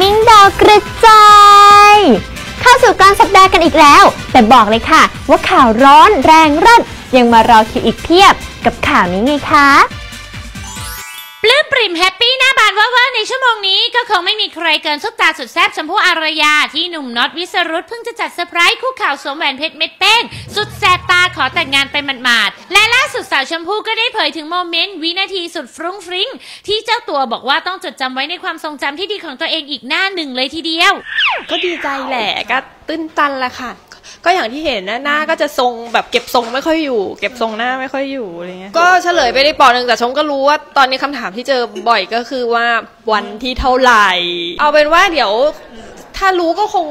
มิ้งดาวกระจายเข้าสู่กลางสัปดาห์กันอีกแล้ว แต่บอกเลยค่ะ ว่าข่าวร้อนแรงรัดยังมารอคิวอีกเพียบกับข่าวนี้ไงคะปลื้มปริ่มแฮปป หน้าว่าในชั่วโมงนี้ก็คงไม่มีใครเกินซุปตาสุดแซ่บชมพู่อารยาที่หนุ่มน็อตวิสรุตเพิ่งจะจัดเซอร์ไพรส์คู่ข่าวสวมแหวนเพชรเม็ดเป้ง สุดแสบตาขอแต่งงานไปหมาดๆและล่าสุดสาวชมพู่ก็ได้เผยถึงโมเมนต์วินาทีสุดฟรุ้งฟริ้งที่เจ้าตัวบอกว่าต้องจดจำไว้ในความทรงจำที่ดีของตัวเองอีกหน้าหนึ่งเลยทีเดียว ก็ดีใจแหละก็ตื้นตันละค่ะ ก็อย่างที่เห็นนะหน้าก็จะทรงแบบเก็บทรงไม่ค่อยอยู่ เก็บทรงหน้าไม่ค่อยอยู่อะไรเงี้ยก็เฉลยไปได้ปอหนึ่งแต่ชมก็รู้ว่าตอนนี้คำถามที่เจอบ่อยก็คือว่าวันที่เท่าไหร่ เอาเป็นว่าเดี๋ยวถ้ารู้ก็คง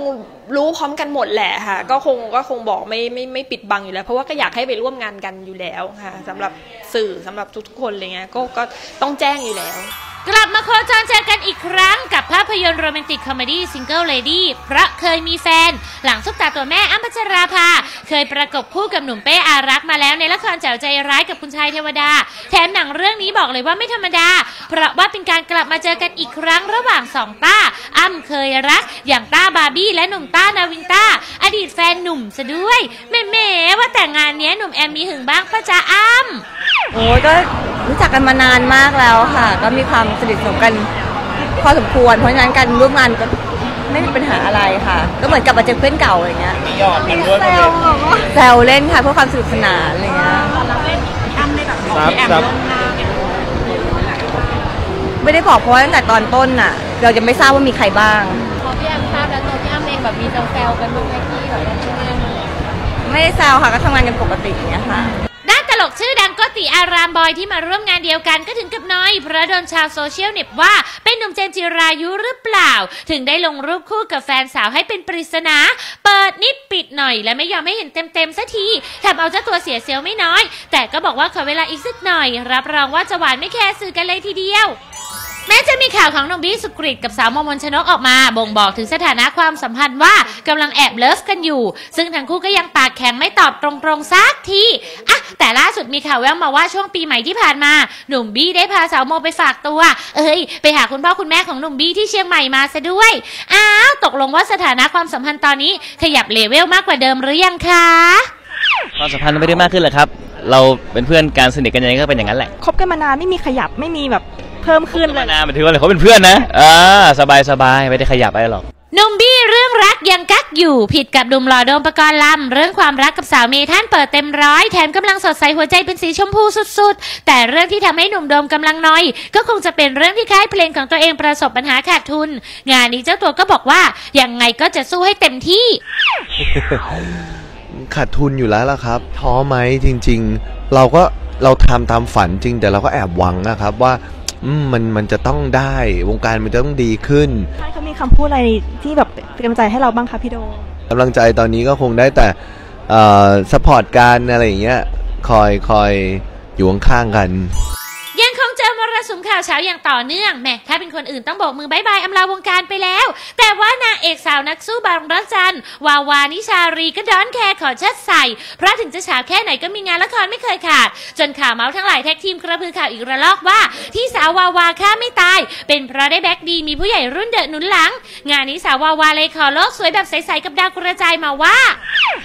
รู้พร้อมกันหมดแหละค่ะ ก็คงก็คงบอกไม่ไม่ไม่ปิดบังอยู่แล้ว เพราะว่าก็อยากให้ไปร่วมงานกันอยู่แล้วค่ะสำหรับสื่อสำหรับทุกๆคนอะไรเงี้ยก็ก็ต้องแจ้งอยู่แล้ว กลับมาโคจรเจอกันอีกครั้งกับภาพยนตร์โรแมนติกคอมเมดี้ซิงเกิลเลดี้เพราะเคยมีแฟน หลังซุปตาตัวแม่อ้ำพัชราภา เคยประกบคู่กับหนุ่มเป้อารักษ์มาแล้วในละครแจ๋วใจร้ายกับคุณชายเทวดา แถมหนังเรื่องนี้บอกเลยว่าไม่ธรรมดา เพราะว่าเป็นการกลับมาเจอกันอีกครั้งระหว่างสองต้า อ้ำเคยรัก อย่างต้าบาร์บี้และหนุ่มต้านาวินต้า อดีตแฟนหนุ่มซะด้วยแหม่ว่าแต่งานนี้หนุ่มแอมมีหึงบ้างปะจ๊ะอ้ำโอ้ยก็ รู้จักกันมานานมากแล้วค่ะ ก็มีความสนิทสนมกันพอสมควร เพราะฉะนั้นการร่วมงานก็ไม่มีปัญหาอะไรค่ะ ก็เหมือนกลับมาเจอเพื่อนเก่าอะไรเงี้ยหยอดกันด้วยแซวเล่นค่ะเพื่อความสนุกสนานอะไรเงี้ยครับครับไม่ได้บอกเพราะว่าตั้งแต่ตอนต้นน่ะ เราจะไม่ทราบว่ามีใครบ้าง พอพี่แอมทราบแล้วตัวพี่แอมเองแบบมีแซวๆกันบ้างไหมพี่แบบว่าเพื่อนไม่ได้แซวค่ะก็ทำงานกันปกติอย่างเงี้ยค่ะด้านตลก ชื่อดังก็ติอารามบอยที่มาร่วมงานเดียวกันก็ถึงกับน้อย เพราะโดนชาวโซเชียลเน็บว่าเป็นหนุ่มเจนจิรายุหรือเปล่า ถึงได้ลงรูปคู่กับแฟนสาวให้เป็นปริศนา เปิดนิดปิดหน่อย และไม่ยอมให้เห็นเต็มๆสักทีทำเอาเจ้าตัวเสียเซลไม่น้อย แต่ก็บอกว่าขอเวลาอีกสักหน่อย รับรองว่าจะหวานไม่แคร์สื่อกันเลยทีเดียว แม้จะมีข่าวของหนุ่มบี้สุกริตกับสาวมมนชนกออกมา บ่งบอกถึงสถานะความสัมพันธ์ว่ากำลังแอบเลิฟกันอยู่ ซึ่งทั้งคู่ก็ยังปากแข็งไม่ตอบตรงๆสักทีอะแต่ล่าสุดมีข่าวแววมาว่าช่วงปีใหม่ที่ผ่านมา หนุ่มบี้ได้พาสาวโมไปฝากตัว เอ้ย ไปหาคุณพ่อคุณแม่ของหนุ่มบี้ที่เชียงใหม่มาซะด้วย อ้าว ตกลงว่าสถานะความสัมพันธ์ตอนนี้ขยับเลเวลมากกว่าเดิมหรือยังคะ ความสัมพันธ์ไม่ได้มากขึ้นเลยครับ เราเป็นเพื่อนการสนิทกันยังไงก็เป็นอย่างนั้นแหละ คบกันมานานไม่มีขยับไม่มีแบบ เพิ่มขึ้นเลมายนานหมายถึงว่าอะไรเขาเป็นเพื่อนนะอ่าสบายสบายไม่ได้ขยับอะไรหรอกหนุ่มบี้เรื่องรักยังกักอยู่ผิดกับหนุ่มหล่อโดมปกรณ์ลำเรื่องความรักกับสาวเมท่านเปิดเต็มร้อยแถมกำลังสดใสหัวใจเป็นสีชมพูสุดๆ แต่เรื่องที่ทำให้หนุ่มโดมกำลังน้อย ก็คงจะเป็นเรื่องที่ค่ายเพลงของตัวเองประสบปัญหาขาดทุน งานนี้เจ้าตัวก็บอกว่ายังไงก็จะสู้ให้เต็มที่ ขาดทุนอยู่แล้วล่ะครับ ท้อไหมจริง ๆ เราก็เราทำตามฝันจริง แต่เราก็แอบหวังนะครับว่า อืมมันมันจะต้องได้วงการมันจะต้องดีขึ้น ท่านเขามีคำพูดอะไรที่แบบเป็นกำลังใจให้เราบ้างคะพี่โด กำลังใจตอนนี้ก็คงได้แต่เอ่อสปอร์ตการอะไรอย่างเงี้ยคอยคอยอยู่ข้างๆกัน ยังคงเจอมรสุมข่าวเช้าอย่างต่อเนื่องแหม่ถ้าเป็นคนอื่นต้องโบกมือบายบายอำลาวงการไปแล้ว แต่ว่านางเอกสาวนักสู้บางรักจันทร์วาวานิชารีก็ดอนแคร์ขอเชัดใส่เพราะถึงจะฉาบแค่ไหนก็มีงานละครไม่เคยขาด จนข่าวเมาส์ทั้งหลายแท็กทีมกระพือข่าวอีกระลอกว่า ที่สาววาวาฆ่าไม่ตาย เป็นเพราะได้แบ็กดีมีผู้ใหญ่รุ่นเดอะหนุนหลัง งานนี้สาววาวาเลยขอโลกสวยแบบใสๆกับดาวกระจายมาว่า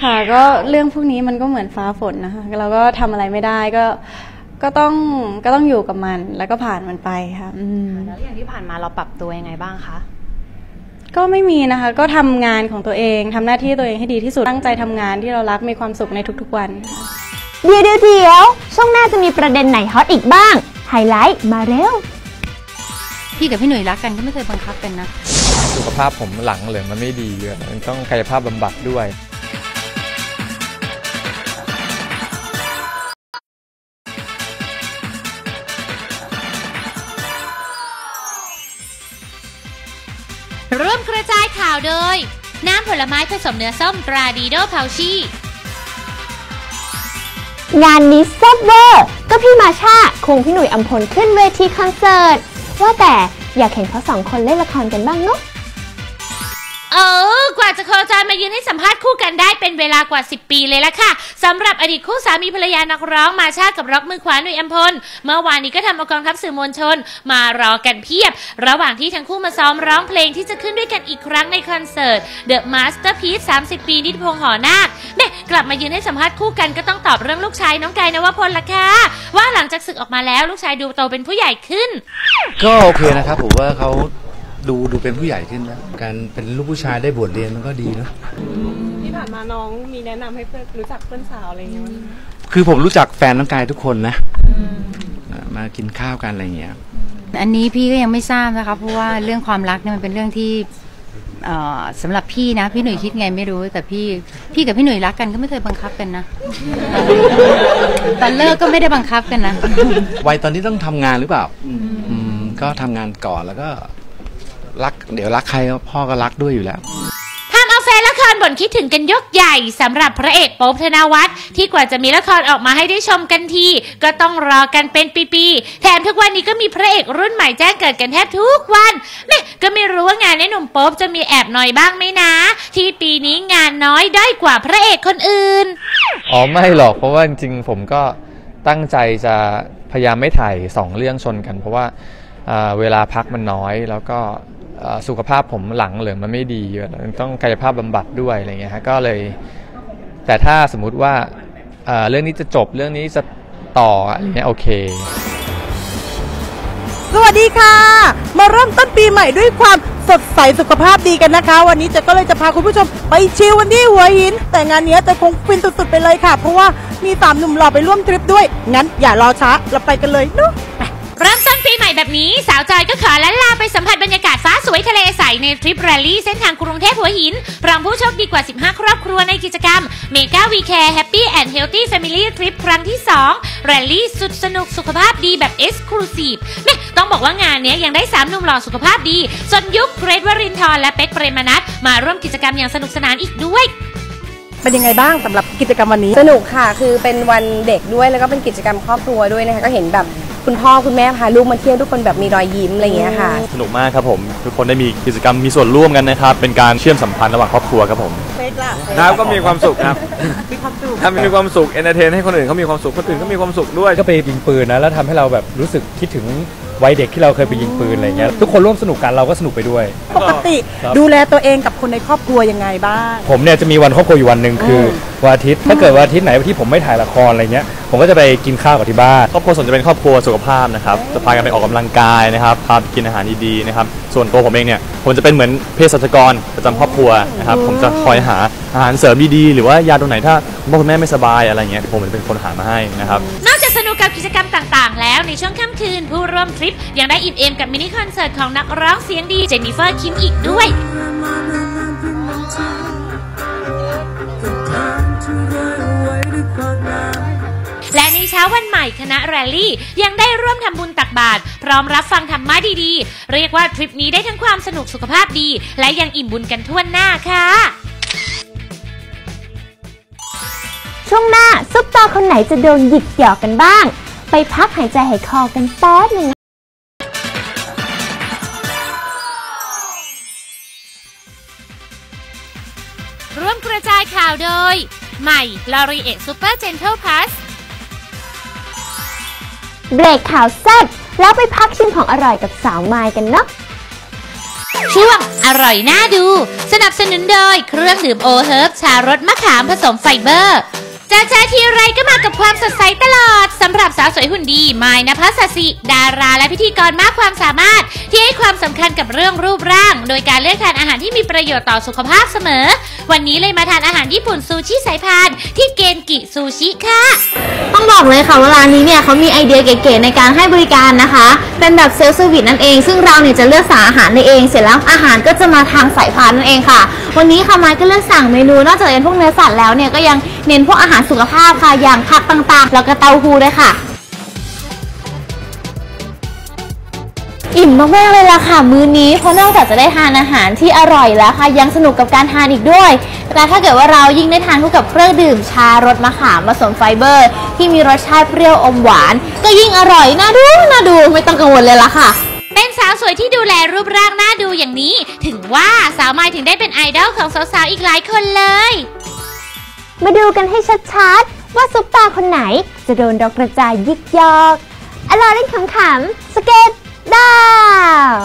ค่ะก็เรื่องพวกนี้มันก็เหมือนฟ้าฝนนะคะเราก็ทำอะไรไม่ได้ก็ก็ต้องก็ต้องอยู่กับมันแล้วก็ผ่านมันไปค่ะอืม แล้วอย่างที่ผ่านมาเราปรับตัวยังไงบ้างคะ ก็ไม่มีนะคะ ก็ทำงานของตัวเองทำหน้าที่ตัวเองให้ดีที่สุด ตั้งใจทำงานที่เรารักมีความสุขในทุกๆวัน เดี๋ยวเดี๋ยวเดี๋ยวช่วงหน้าจะมีประเด็นไหนฮอตอีกบ้าง ไฮไลท์มาเร็ว พี่กับพี่หนุ่ยรักกันก็ไม่เคยบังคับกันนะ สุขภาพผมหลังเหลืองมันไม่ดีเลยมันต้องกายภาพบำบัดด้วย โดย น้ำผลไม้ผสมเนื้อส้มตราดีโดเพาชีงานนี้แซ่บเวอร์ก็พี่มาชาคงพี่หนุ่ยอัมพลขึ้นเวทีคอนเสิร์ต ว่าแต่อยากเห็นเขาสองคนเล่นละครกันบ้างเนาะ เออ กว่าจะโคจรมายืนให้สัมภาษณ์คู่กันได้เป็นเวลากว่า 10 ปีเลยละค่ะสำหรับอดีตคู่สามีภรรยานักร้องมาชาติกับร็อกมือขวาหนุ่ยอัมพล เมื่อวานนี้ก็ทำเอากองทัพสื่อมวลชน มารอกันเพียบ ระหว่างที่ทั้งคู่มาซ้อมร้องเพลงที่จะขึ้นด้วยกันอีกครั้งในคอนเสิร์ต The Masterpiece 30 ปีนิติพงษ์หอนาคแม่กลับมายืนให้สัมภาษณ์คู่กันก็ต้องตอบเรื่องลูกชายน้องกายนวพลละค่ะว่าหลังจากศึกออกมาแล้วลูกชายดูโตเป็นผู้ใหญ่ขึ้น ก็โอเคนะครับผมว่าเขา ดูดูเป็นผู้ใหญ่ขึ้นแล้วการเป็นลูกผู้ชายได้บวชเรียนมันก็ดีเนอะที่ผ่านมาน้องมีแนะนำให้เพื่อนรู้จักเพื่อนสาวอะไรอย่างเงี้ยมั้ยคือผมรู้จักแฟนน้องกายทุกคนนะเอ่อมากินข้าวกันอะไรอย่างเงี้ย อันนี้พี่ก็ยังไม่ทราบนะคะเพราะว่าเรื่องความรักเนี่ยมันเป็นเรื่องที่เอ่อสำหรับพี่นะ พี่หนุ่ยคิดไงไม่รู้แต่พี่พี่กับพี่หนุ่ยรักกันก็ไม่เคยบังคับกันนะตอนเลิกก็ไม่ได้บังคับกันนะ วัยตอนนี้ต้องทำงานหรือเปล่า อืม ก็ทำงานก่อนแล้วก็ รักเดี๋ยวรักใครพ่อก็รักด้วยอยู่แล้วทำเอาแฟนละครบ่นคิดถึงกันยกใหญ่สำหรับพระเอกโป๊บธนวัฒน์ที่กว่าจะมีละครออกมาให้ได้ชมกันที ก็ต้องรอกันเป็นปีๆแถมทุกวันนี้ก็มีพระเอกรุ่นใหม่แจ้งเกิดกันแทบทุกวันแม่ก็ไม่รู้ว่างานในหนุ่มโป๊บจะมีแอบหน่อยบ้างไหมนะ ที่ปีนี้งานน้อยได้อยกว่าพระเอกคนอื่นอ๋อไม่หรอกเพราะว่าจริงๆผมก็ตั้งใจจะพยายามไม่ถ่ายสองเรื่องชนกัน เพราะว่า เเวลาพักมันน้อย แล้วก็สุขภาพผมหลังเหลืองมันไม่ดีต้องกายภาพบำบัดด้วยอะไรเงี้ยฮะก็เลย แต่ถ้าสมมุติว่าเอ่อเรื่องนี้จะจบเรื่องนี้จะต่ออะไรเงี้ยโอเค สวัสดีค่ะ มาเริ่มต้นปีใหม่ด้วยความสดใสสุขภาพดีกันนะคะ วันนี้เจะก็เลยจะพาคุณผู้ชมไปชิลกันที่หัวหิน แต่งานเนี้ยจะคงฟินสุดๆไปเลยค่ะ เพราะว่ามีสามหนุ่มหล่อไปร่วมทริปด้วย งั้นอย่ารอช้าเราไปกันเลยเนาะ เริ่มต้นปีใหม่แบบนี้สาวจอยก็ขอลันลาไปสัมผัสบรรยากาศฟ้าสวยทะเลใสในทริปแรลลี่เส้นทางกรุงเทพหัวหินพร้อมผู้โชคดีกว่า 15 ครอบครัวในกิจกรรม Mega We Care Happy and Healthy Family Trip ครั้งที่ 2 แรลลี่สุดสนุกสุขภาพดีแบบ Exclusive แม่ต้องบอกว่างานเนี้ยยังได้ 3 หนุ่มหล่อสุขภาพดีจนยุคเกรทวรินทร์และเป็กเปรมนัทมาร่วมกิจกรรมอย่างสนุกสนานอีกด้วยเป็นยังไงบ้างสำหรับกิจกรรมวันนี้ สนุกค่ะ คือเป็นวันเด็กด้วยแล้วก็เป็นกิจกรรมครอบครัวด้วยนะคะ ก็เห็นแบบ คุณพ่อคุณแม่พาลูกมาเที่ยวทุกคนแบบมีรอยยิ้มอะไรอย่างเงี้ยค่ะ สนุกมากครับผม ทุกคนได้มีกิจกรรมมีส่วนร่วมกันนะครับ เป็นการเชื่อมสัมพันธ์ระหว่างครอบครัวครับผมครับก็มีความสุขครับทำมีความสุขเอนเตอร์เทนให้คนอื่นเขามีความสุขคนอื่นก็มีความสุขด้วย ก็ไปยิงปืนนะแล้วทำให้เราแบบรู้สึกคิดถึง วัยเด็กที่เราเคยไปยิงปืนอะไรเงี้ยทุกคนร่วมสนุกกันเราก็สนุกไปด้วย ปกติครับ ดูแลตัวเองกับคนในครอบครัวยังไงบ้าง ผมเนี่ยจะมีวันครอบครัวอยู่วันหนึ่งคือวันอาทิตย์ถ้าเกิดวันอาทิตย์ไหนที่ผมไม่ถ่ายละครอะไรเงี้ยผมก็จะไปกินข้าวกับที่บ้าน ครอบครัวส่วนจะเป็นครอบครัวสุขภาพนะครับจะพากันไปออกกำลังกายนะครับพาไปกินอาหารดีๆนะครับ ส่วนตัวผมเองเนี่ยผมจะเป็นเหมือนเภสัชกรประจำครอบครัวนะครับผมจะคอยหาอาหารเสริมดีๆ หรือว่ายาตัวไหนถ้าคุณพ่อคุณแม่ไม่สบายอะไรเงี้ยผมจะเป็นคนหามาให้นะครับ นอกจากสนุกกับกิจกรรมต่างๆ แล้วในช่วงค่ำคืนผู้ร่วมทริป ยังได้อิ่มเอมกับมินิคอนเสิร์ตของนักร้องเสียงดีเจนนิเฟอร์คิมอีกด้วย และในเช้าวันให ม่คณะแรลลี่ ยังได้ร่วมทำบุญตักบาตรพร้อมรับฟังธรรมะดีๆ เรียกว่าทริปนี้ได้ทั้งความสนุกสุขภาพดี และยังอิ่มบุญกันทั่วหน้าค่ะ ช่วงหน้าซุปตาคนไหนจะโดนหยิกหยอกกันบ้าง ไปพักหายใจหายคอกันแป๊บหนึ่งร่วมกระจายข่าวโดย ใหม่ l o r i e Super Gentle Plus เเบรกข่าวแซ่บแล้วไปพักชิมของอร่อยกับสาวไมายกันเนาะช่วงอร่อยน่าดู สนับสนุนโดยเครื่องดื่มโอเฮิร์บชารสมะขามผสมไฟเบอร์จ้าจ้าทีไรก็มากับความสดใสตลอดสำหรับสาวสวยหุ่นดีมายนภัสสิ ดาราและพิธีกรมากความสามารถ ที่ให้ความสำคัญกับเรื่องรูปร่าง โดยการเลือกทานอาหารที่มีประโยชน์ต่อสุขภาพเสมอ วันนี้เลยมาทานอาหารญี่ปุ่นซูชิสายพานที่เกนกิซูชิค่ะ ต้องบอกเลยค่ะว่าร้านนี้เนี่ยเขามีไอเดียเก๋ๆในการให้บริการนะคะ เป็นแบบเซลฟ์เซอร์วิสนั่นเอง ซึ่งเราเนี่ยจะเลือกสั่งอาหารในเอง เสร็จแล้วอาหารก็จะมาทางสายพานนั่นเองค่ะ วันนี้ค่ะไม้ก็เลือกสั่งเมนูนอกจากเป็นพวกเนื้อสัตว์แล้วเนี่ยก็ยังเน้นพวกอาหารสุขภาพค่ะอย่างผักต่างๆ แล้วก็เต้าหู้ด้วยค่ะ อิ่มมากๆเลยล่ะค่ะ มื้อนี้เพราะนอกจากจะได้ทานอาหารที่อร่อยแล้วค่ะ ยังสนุกกับการทานอีกด้วยแต่ถ้าเกิดว่าเรายิ่งได้ทานคู่กับเครื่องดื่มชารสมะขามผสมไฟเบอร์ ที่มีรสชาติเปรี้ยวอมหวาน ก็ยิ่งอร่อยน่าดูน่าดูไม่ต้องกังวลเลยล่ะค่ะเป็นสาาวสวยที่ดูแลรูปร่างหน้าดูอย่างนี้ ถึงว่าสาวไม้ถึงได้เป็นไอดอลของสาวๆอีกหลายคนเลย มาดูกันให้ชัดๆ ว่าซุปตาคนไหนจะโดนดอกกระจายยิกยอกอลอเล่นขำๆสเก็ต ดาว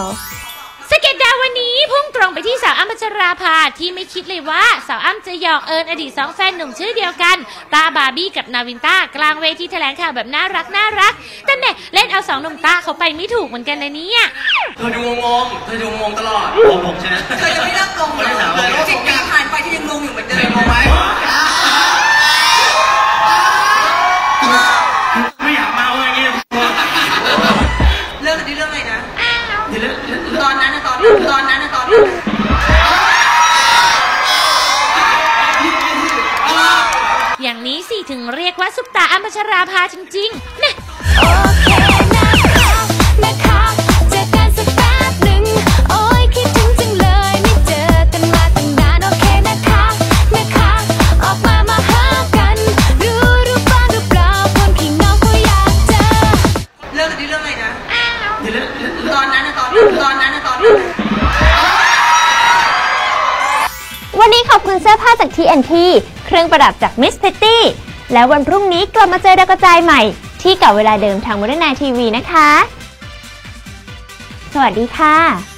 สเก็ตดาววันนี้พุ่งตรงไปที่สาวอ้ำพัชราภาที่ไม่คิดเลยว่าสาวอ้ำจะหยอกเอิญอดีตสองแฟนหนุ่มชื่อเดียวกันตาบาร์บี้กับนาวินต้ากลางเวทีแถลงข่าวแบบน่ารักน่ารัก แต่เนี่ยเล่นเอาสองหนุ่มตาเขาไปไม่ถูกเหมือนกันนะเนี่ย เธอดูงงๆเธอดูงงตลอด ผมผมใช่ไหม สิถึงเรียกว่าซุปตาอ้ำพัชราภาจริงๆนะนะคะเจอกันสักแป๊บหนึ่งโอ้ยคิดถึงจังเลยไม่เจอกันมาตั้งนานโอเคนะคะนะคะออกมามาหากัน รู้รู้บ้างหรือเปล่าคนขี้เหงาก็อยากเจอเรื่องนี้เรื่องอะไรนะเดี๋ยวเรื่องตอนนั้นนะตอนนั้นตอนนั้นนะตอนนั้นวันนี้ขอบคุณเสื้อผ้าจาก TNT เค รื่องประดับจากมิสเพตตี้แล้ววันพรุ่งนี้กลับมาเจอดาวกระจายใหม่ ที่เก่าเวลาเดิมทางม o ร e r n น t ทีวีนะคะ สวัสดีค่ะ